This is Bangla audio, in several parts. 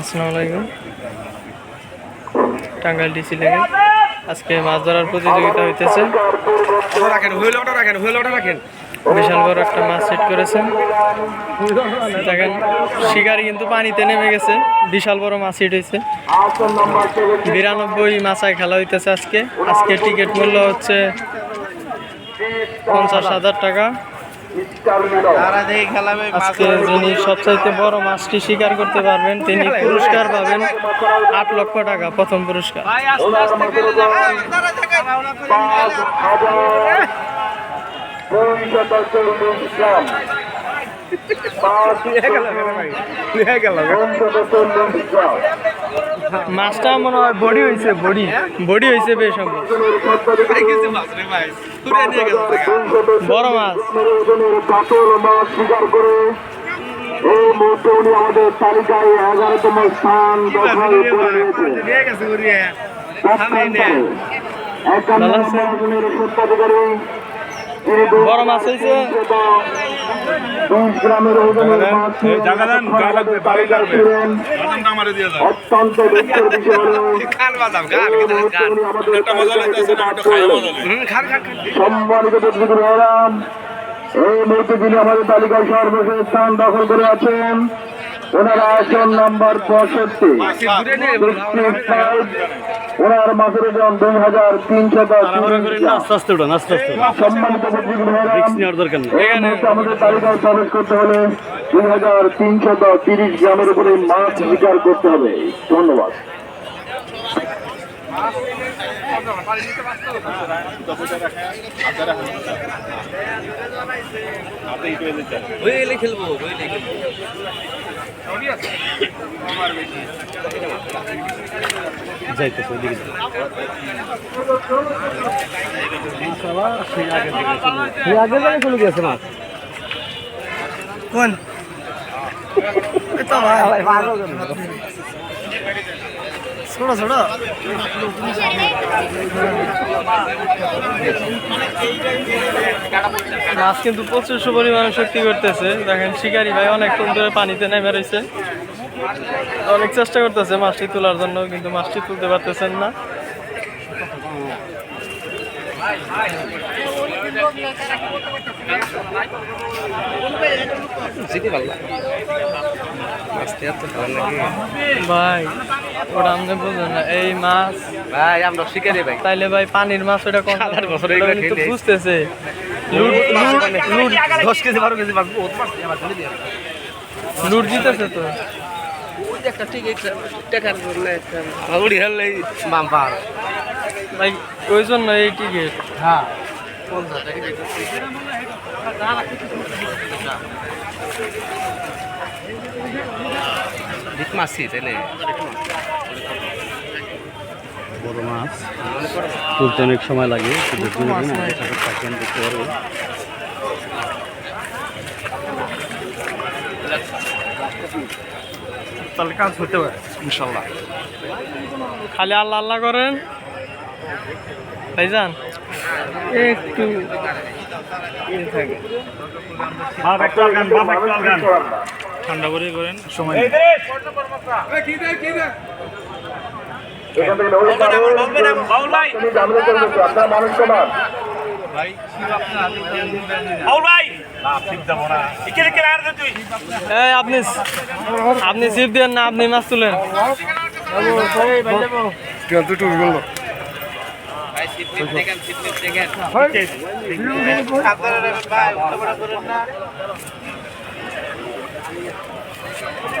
আসসালামু আলাইকুম। টাঙ্গাইল ডিসি লেগে আজকে মাছ ধরার প্রতিযোগিতা হইতেছে। বিশাল বড় একটা মাছ সেট করেছেন। দেখেন শিকারি কিন্তু পানিতে নেমে গেছে। বিশাল বড় মাছ হিট হয়েছে বিরানব্বই মাছায় খেলা হইতেছে আজকে। আজকে টিকিট মূল্য হচ্ছে পঞ্চাশ হাজার টাকা। আজকে যিনি সবচাইতে বড় মাছটি শিকার করতে পারবেন তিনি পুরস্কার পাবেন আট লক্ষ টাকা প্রথম পুরস্কার। মাছটা মনে হয় বডি হয়েছে, বডি। বডি হয়েছে বেশ বড় মাছ। এই মুহূর্তে উনি আমাদের তালিকায় এগারোতম স্থান দখল করে নিয়েছে একান্ন নম্বর তিনি বড় মাছ হয়েছে। গ্রামের ওজনের। অত্যন্ত দুঃখের বিষয় হলো সম্মানিত এই মুহূর্তে তিনি আমাদের তালিকায় সর্বশেষ স্থান দখল করে আছেন ওনারা আসন নাম্বার পঁয়ষট্টি। ওনার মাসের ওজন দুই হাজার তিনশত আস্তে আস্তে সম্মানিত আমাদের তালিকায় প্রবেশ করতে হলে দুই হাজার তিনশত তিরিশ গ্রামের উপরে মাছ শিকার করতে হবে। ধন্যবাদ। খেলব খেলব যাইতেছে ওইদিকে সেই আগে থেকে চলে গেছে মাছ কোন মাছ কিন্তু প্রচুর পরিমাণে শক্তি করতেছে। দেখেন শিকারি ভাই অনেকক্ষণ ধরে পানিতে নেমে রয়েছে। অনেক চেষ্টা করতেছে মাছটি তোলার জন্য, কিন্তু মাছটি তুলতে পারতেছেন না। জিতে পারলাম ভাই ওটা আপনি বুঝলেন না। এই মাছ ভাই আমরা শিকারি ভাই। তাইলে ভাই পানির মাছ ওটা কম। বছর। বুঝতেছে। দশ কেজি বারো কেজি লুট জিতেছে তো। একটা টিকিট টাকার জন্য একটা উড়ি হেললেই বাম পার। ভাই ওই জন্য এই টিকিট। হ্যাঁ পঞ্চাশ টাকা মাছি তাইলে? বড় মাছ। তুলতে অনেক সময় লাগে থাকেন দেখতে পারব। তাহলে কাজ হতে পারে ইনশাল্লাহ। খালি আল্লাহ আল্লাহ করেন। ভাইজান একটু ইয়ে থাকে। নেই। এখান আপনার মানুষ সমান এই আপনি আপনি জিপ দেন না আপনি মাছ তুলেন।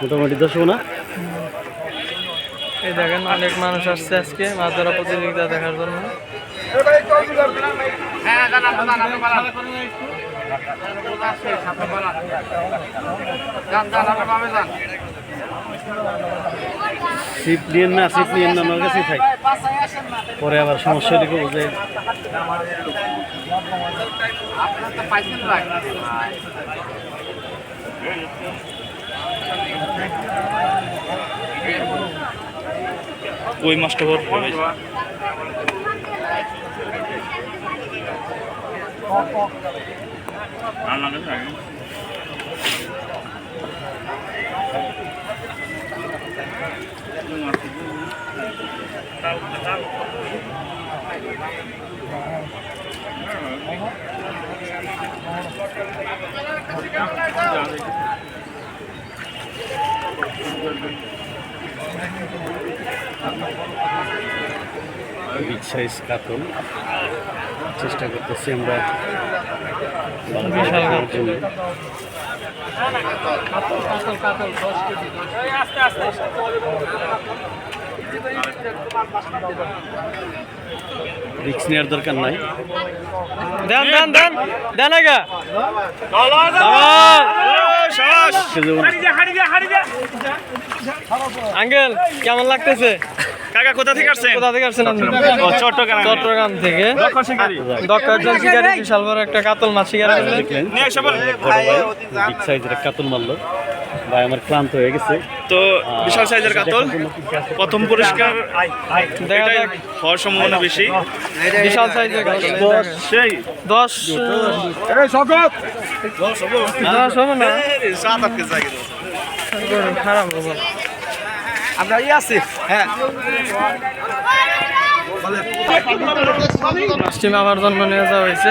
মোটামুটি দশ হব না? এই দেখেন অনেক মানুষ আসছে আজকে মাছ ধরা প্রতিযোগিতা দেখার জন্য। সিপ নিয়েন না সিপ নিয়েন না আমার কাছে থাক। পরে আবার সমস্যা দিকে বুঝে কই মাছটা ভর ভাই বিগ সাইজ কাতল চেষ্টা করতেছি আমরা। রিক্স নেওয়ার দরকার নাই। দেন দেন দেন দেন আগা। আঙ্কেল কেমন লাগতেছে? কাকা কোথা থেকে আসছেন? কোথা থেকে আসছেন চট্টগ্রাম। চট্টগ্রাম থেকে। দক্ষ শিকারী। একজন শিকারী বিশাল বড় একটা কাতল মাছ শিকার বিগ সাইজের কাতল মারলো। ভাই আমার ক্লান্ত হয়ে গেছে। তো বিশাল সাইজের কাতল। প্রথম পুরস্কার দেখা যাক হওয়ার সম্ভাবনা বেশি। বিশাল সাইজের কাতল। সেই। দশ। দশ হবে না। খারাপ হবে আমরা ইয়ে আছি। হ্যাঁ। মামার জন্য নিয়ে যাওয়া হয়েছে।